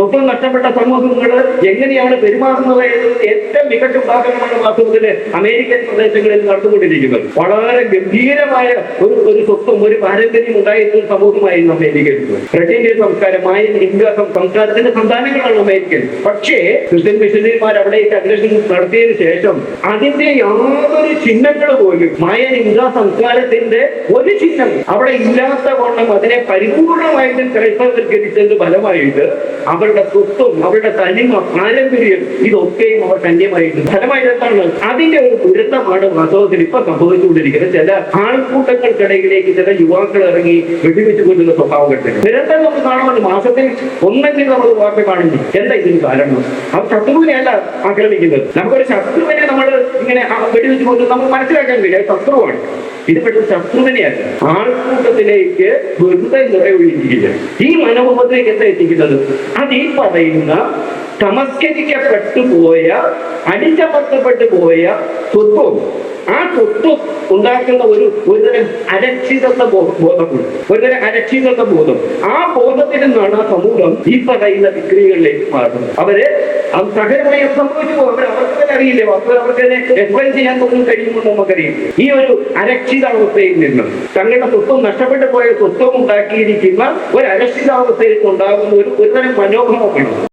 സ്വന്തം നഷ്ടപ്പെട്ട സമൂഹങ്ങൾ എങ്ങനെയാണ് പെരുമാറുന്നത് ഏറ്റവും മികച്ച ഉദാഹരണമാണ് വാസ്തവത്തിൽ അമേരിക്കൻ പ്രദേശങ്ങളിൽ നടന്നുകൊണ്ടിരിക്കുന്നത്. വളരെ ഗംഭീരമായ ഒരു ഒരു സ്വത്വം ഒരു പാരമ്പര്യം ഉണ്ടായിരുന്ന ഒരു സമൂഹമായിരുന്നു അമേരിക്കൻ ബ്രിട്ടീന്റെ സംസ്കാരം മായൻ ഹിന്ദു സംസ്കാരത്തിന്റെ സന്താനങ്ങളാണ് അമേരിക്കൻ. പക്ഷേ ക്രിസ്ത്യൻ മിഷനറിമാർ അവിടേക്ക് അന്വേഷണം നടത്തിയതിനു ശേഷം അതിന്റെ യാതൊരു ചിഹ്നങ്ങൾ പോലും മായൻ ഹിന്ദു സംസ്കാരത്തിന്റെ ഒരു ചിഹ്നം അവിടെ ഇല്ലാത്ത വണ്ണം അതിനെ പരിപൂർണമായിട്ടും ക്രൈസ്തവത്കരിച്ചതിന്റെ ഫലമായിട്ട് അവരുടെ സ്വത്തും അവരുടെ തനിമ പാരമ്പര്യം ഇതൊക്കെയും അവർ കന്യമായിട്ട് ഫലമായി എന്താണ് അതിന്റെ ഒരു ദുരന്തമാണ് വാസ്തവത്തിൽ ഇപ്പൊ സംഭവിച്ചുകൊണ്ടിരിക്കുന്നത്. ചില ആൾക്കൂട്ടങ്ങൾക്കിടയിലേക്ക് ചില യുവാക്കൾ ഇറങ്ങി വെടിവെച്ചു കൊല്ലുന്ന സ്വഭാവം കെട്ടുന്നത് നിരന്തരം നമുക്ക് കാണുന്നുണ്ട് മാസത്തിൽ ഒന്നെങ്കിൽ നമ്മൾ വാർത്ത കാണുന്നു. എന്താ ഇതിന് കാരണം? അവർ ശത്രുവിനെ അല്ല ആക്രമിക്കുന്നത്. നമുക്കൊരു ശത്രുവിനെ നമ്മൾ ഇങ്ങനെ വെടിവെച്ചു കൊല്ലുന്നത് നമുക്ക് മനസ്സിലാക്കാൻ കഴിയും ശത്രുവാണ്. ഇത് പെട്ടെന്ന് ശത്രുവിനെയല്ല ആൾക്കൂട്ടത്തിലേക്ക് വെറുതെ നിറയൊഴിക്കുകയില്ല ഈ മനോഭാവത്തിലേക്ക് എന്താ എത്തിക്കുന്നത്? അത് ഈ പറയുന്ന തമസ്കരിക്കപ്പെട്ടു പോയ അടിച്ചമർത്തപ്പെട്ടു പോയ സ്വത്വം. ആ സ്വത്വം ഉണ്ടാക്കുന്ന ഒരു ഒരുതരം അരക്ഷിതത്വ ബോധമുണ്ട്. ഒരുതരം അരക്ഷിതത്വ ബോധം. ആ ബോധത്തിൽ നിന്നാണ് ആ സമൂഹം ഈ പറയുന്ന വിക്രിയകളിലേക്ക് മാറുന്നത്. അവർ അത് സംഭവിച്ചു പോകും അവർ അവർക്ക് തന്നെ എക്സ്പ്ലെയിൻ ചെയ്യാൻ പോലും കഴിയുമെന്ന് നമുക്കറിയാം ഈ ഒരു അരക്ഷിതാവസ്ഥയിൽ നിന്നും തങ്ങളുടെ സ്വത്വം നഷ്ടപ്പെട്ടു പോയ സ്വത്വം ഉണ്ടാക്കിയിരിക്കുന്ന ഒരു അരക്ഷിതാവസ്ഥയിൽ ഉണ്ടാകുന്ന ഒരു ഒരുതരം മനോഭാവമാണ്.